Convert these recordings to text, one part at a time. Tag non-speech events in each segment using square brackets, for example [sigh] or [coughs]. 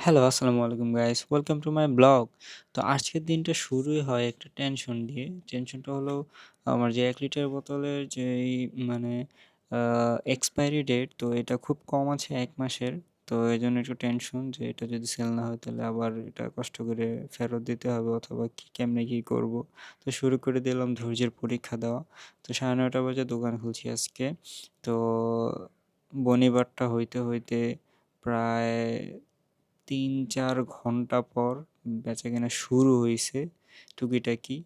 Hello, আসসালামু আলাইকুম guys. Welcome to my blog. তো আজকের দিনটা শুরুই হয় একটা টেনশন দিয়ে। টেনশনটা হলো আমার যে এক লিটার বোতলের যেই মানে এক্সপায়ারি ডেট তো এটা খুব কম আছে এক মাসের। তো এই জন্য একটু টেনশন যে এটা যদি সেল না হয় তাহলে আবার এটা কষ্ট করে ফেরত দিতে হবে অথবা কী কেমনে কী করব। তো শুরু করে দিলাম ধৈর্যের পরীক্ষা দেওয়া। তো ৯:৩০ বাজে দোকান খুলছি আজকে। তো বনিবারটা হইতে, হইতে প্রায় ৩-৪ ঘণ্টা পর বেচাকেনা শুরু হইছে টুকিটাকি।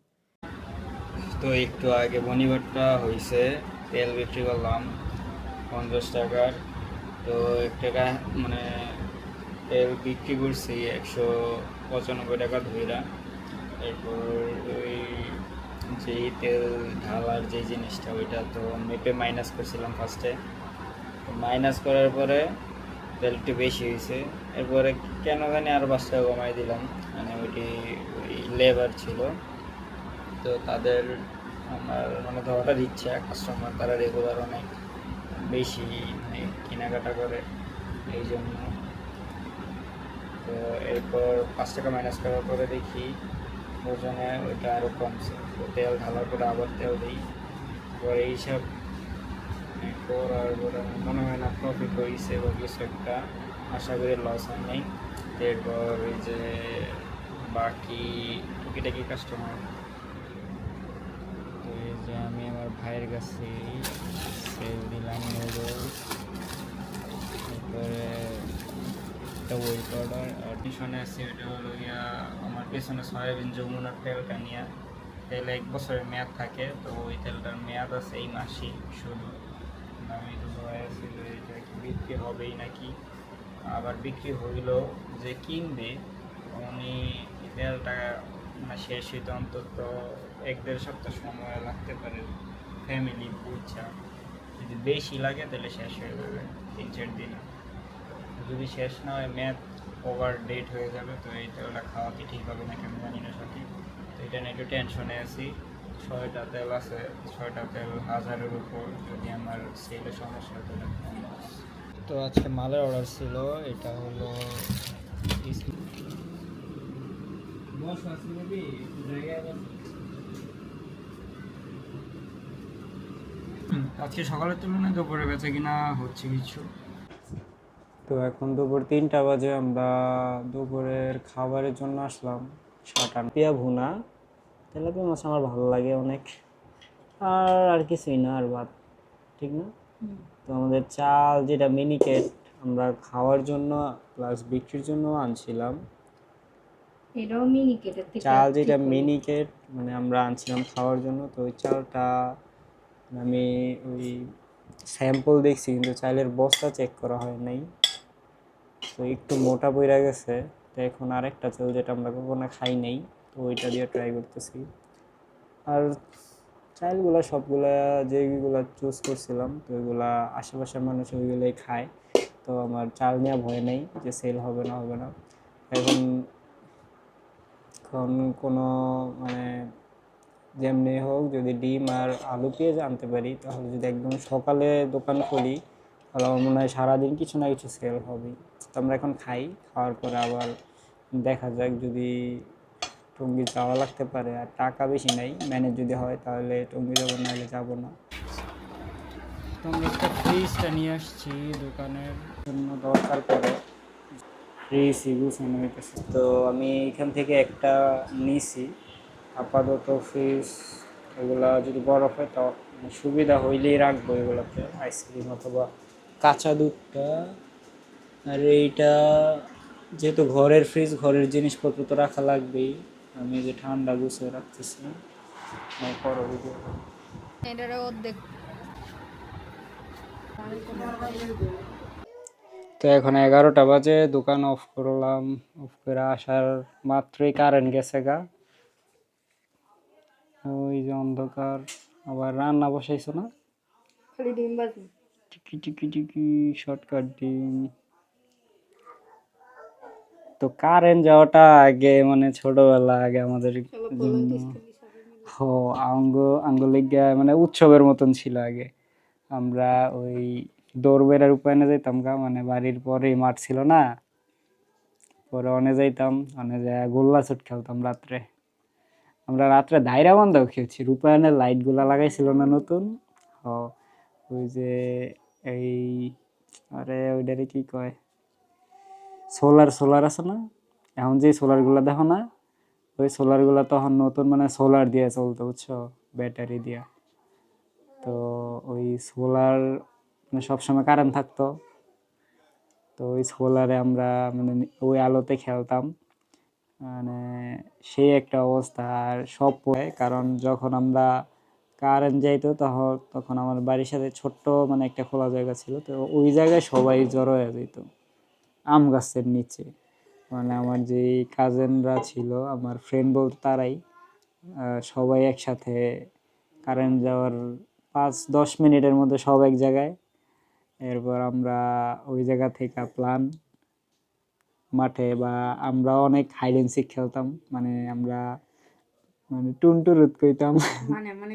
তো একটু আগে বনিবারটা হইছে। তেল বিক্রি করলাম ৳৫০ র। তো ১ টাকা মানে তেল বিক্রি করছি ৳১৯৫ ধইরা। এরপর ওই যেই তেল ঢালার যে জিনিসটা, ওইটা তো মেপে মাইনাস করছিলাম ফার্স্টে। মাইনাস করার পরে একটু বেশি হয়েছে এরপরে কেন জানি আরও ৳৫ কমাই দিলাম। মানে ওইটি ওই লেবার ছিল। তো তাদের আমার মানে ধরাটা ইচ্ছা কাস্টমার তারা রেগুলার অনেক বেশি মানে কেনাকাটা করে এই জন্য তো এরপর পাঁচ টাকা মাইনাস করার পরে দেখি, ওজনে ওইটা আরও কমছে। তো তেল ঢালার পরে আবার তেল দেই। পরে এই হিসাব মানে করার পরে মনে হয় না প্রফিট হইছে বা কিছু একটা। আশা করি লস হয় নাই। এরপর ওই যে বাকি টুকিটাকি কাস্টমার তো এই যে আমি আমার ভাইয়ের কাছে সেল দিলাম নুডলস। তারপরে একটা ওই পাউডার আর পিছনে আছে, ওইটা হলো গিয়া আমার পেছনে সয়াবিন যমুনার তেলটা নিয়া। তেল এক বছরের মেয়াদ থাকে। তো ওই তেলটার মেয়াদ আছে এই মাসেই শুধু। এটা বিক্রি হবেই নাকি। আবার বিক্রি হইলেও যে কিনবে, উনি তেলটা মানে শেষ হইতে অন্তত এক দেড় সপ্তাহ সময় লাগতে পারে ফ্যামিলি বুইঝা। যদি বেশি লাগে তাহলে শেষ হয়ে যাবে ৩-৪ দিনে। যদি শেষ না হয় ম্যাথ ওভার ডেট হয়ে যাবে, তো এই তেলটা খাওয়া কি ঠিক হবে নাকি আমি জানি না সঠিক। তো এটা নিয়ে একটু টেনশনে আছি। ৬ টা তেল আছে। ছয়টা তেল হাজারের উপর যদি আমার সেলে সমস্যা হয় তো আজকে মালের অর্ডার ছিল। এটা হলো। আজকে সকালের তুলনায় দুপুরে বেচাকেনা হচ্ছে কিছু। তো এখন দুপুর ৩টা বাজে, আমরা দুপুরের খাবারের জন্য আসলাম। তেলাপিয়া ভুনা। তেলাপিয়া মাছ আমার ভালো লাগে অনেক। আর, আর কিছুই না আর ভাত। ঠিক না? তো আমাদের চাল যেটা মিনিকেট আমরা খাওয়ার জন্য প্লাস বিক্রির জন্য আনছিলাম। এটাও মিনিকেটের থেকে চাল যেটা। মিনিকেট মানে আমরা আনছিলাম খাওয়ার জন্য তো ওই চালটা আমি ওই স্যাম্পল দেখছি কিন্তু চালের বস্তা চেক করা হয় নাই। তো একটু মোটা পইড়া গেছে। তো এখন আরেকটা চাল যেটা আমরা কখনো খাই নাই। তো ওইটা দিয়ে ট্রাই করতেছি। আর চালগুলা সবগুলা যেইগুলা চুজ করছিলাম, তো ওইগুলা আশেপাশের মানুষ ওইগুলাই খায়। তো আমার চাল নিয়ে ভয় নেই যে সেল হবে না হবে না। এখন এখন কোনো মানে যেমনি হোক যদি ডিম আর আলু পেঁয়াজ আনতে পারি, তাহলে যদি একদম সকালে দোকান খুলি, তাহলে আমার মনে হয় সারাদিন কিছু না কিছু সেল হবেই। তো আমরা এখন খাই। খাওয়ার পরে আবার দেখা যাক যদি টঙ্গী যাওয়া লাগতে পারে। আর টাকা বেশি নাই। ম্যানেজ যদি হয় তাহলে টঙ্গী যাব নাহলে যাব না। তো একটা ফ্রিজটা নিয়ে আসছি দোকানের জন্য দরকার পড়ে। ফ্রিজই গুছানো হইতেছে। তো আমি এখান থেকে একটা নিছি। আপাতত ফ্রিজ এগুলা যদি বরফ হয় তাও সুবিধা হইলেই রাখব এগুলোতে আইসক্রিম অথবা কাঁচা দুধটা। আর এইটা যেহেতু ঘরের ফ্রিজ ঘরের জিনিসপত্র তো রাখা লাগবেই। আমি যে ঠান্ডা গুছিয়ে রাখতেছি। অর্ধেক তো এখন ১১টা বাজে দোকান অফ করলাম। অফ করে আসার মাত্রই কারেন্ট গেছে গা। ওই যে অন্ধকার। আবার রান্না বসাইছো না? খালি ডিম ভাজি। টিকি টিকি টিকি শর্টকাট ডিম। তো কারেন্ট যাওয়াটা আগে মানে ছোটবেলা আগে আমাদের জন্য। হ আঙ্গ আঙ্গ লিগা মানে উৎসবের মতন ছিল আগে। আমরা ওই দৌড় বেড়ার উপায় না যাইতাম গা মানে বাড়ির পরেই মাঠ ছিল না। পরে অনে যাইতাম অনে যায় গোল্লা ছুট খেলতাম রাত্রে আমরা রাত্রে দায়রা বন্ধও খেলছি রূপায়ণের লাইটগুলা লাগাইছিল না নতুন হ ওই যে এই আরে ওইটারে কি কয় সোলার সোলার আছে না? এখন যে সোলারগুলো দেখো না, ওই সোলারগুলো তখন নতুন মানে সোলার দিয়ে চলতো, বুঝছ? ব্যাটারি দিয়া। তো ওই সোলার মানে সবসময় কারেন্ট থাকতো। তো ওই সোলারে আমরা মানে ওই আলোতে খেলতাম। মানে সেই একটা অবস্থা। আর সব পড়ে কারণ যখন আমরা কারেন্ট যাইতো, তখন তখন আমার বাড়ির সাথে ছোট্ট মানে একটা খোলা জায়গা ছিল। তো ওই জায়গায় সবাই জড়ো হয়ে যেত আম গাছের নিচে। মানে আমার যে কাজিনরা ছিল আমার ফ্রেন্ড বলতে তারাই সবাই একসাথে কারেন্ট যাওয়ার পাঁচ দশ মিনিটের মধ্যে সব এক জায়গায়। এরপর আমরা ওই জায়গা থেকে প্ল্যান মাঠে বা আমরা অনেক হাইড অ্যান্ড সিক খেলতাম। মানে আমরা মানে টুনটুরুত কইতাম। মানে মানে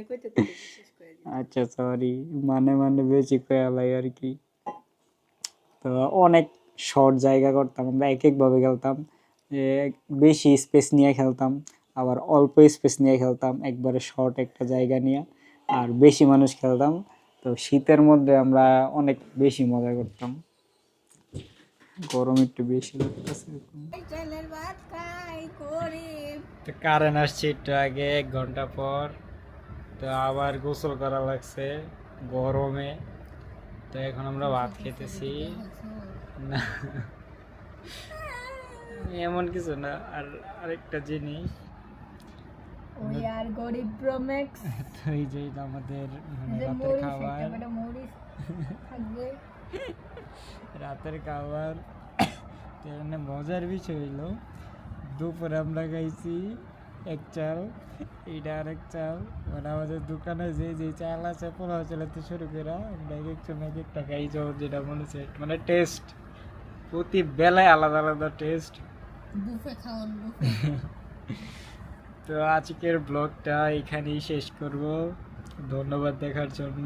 আচ্ছা সরি মানে মানে বেশি কয়ালাই আর কি। তো অনেক শর্ট জায়গা করতাম আমরা এক একভাবে খেলতাম বেশি স্পেস নিয়ে খেলতাম আবার অল্প স্পেস নিয়ে খেলতাম একবারে শর্ট একটা জায়গা নিয়ে। আর বেশি মানুষ খেলতাম তো শীতের মধ্যে আমরা অনেক বেশি মজা করতাম। গরম একটু বেশি লাগতেছে তো কারেন্ট আসছে একটু আগে এক ঘণ্টা পর। তো আবার গোসল করা লাগছে গরমে। তো এখন আমরা ভাত খেতেছি। না [laughs] এমন কিছু না আর আরেকটা জিনিস। ওই আর গরিব প্রোম্যাক্স [laughs] [laughs] [coughs] তো এই যে আমাদের মানে রাতের খাবার। রাতের খাবার। তো এখানে মজার বিষয় হইল দুপুরে আমরা খাইছি এক চাল এইটা আরেক চাল। মানে আমাদের দোকানে যে যে চাল আছে পোলাও চালাতে শুরু করে আমরা এক একজন এক একটা যখন যেটা মনে হচ্ছে মানে টেস্ট প্রতি বেলায় আলাদা আলাদা টেস্ট বুফে খাওয়ান তো আজকের ব্লগটা এখানেই শেষ করব। ধন্যবাদ দেখার জন্য।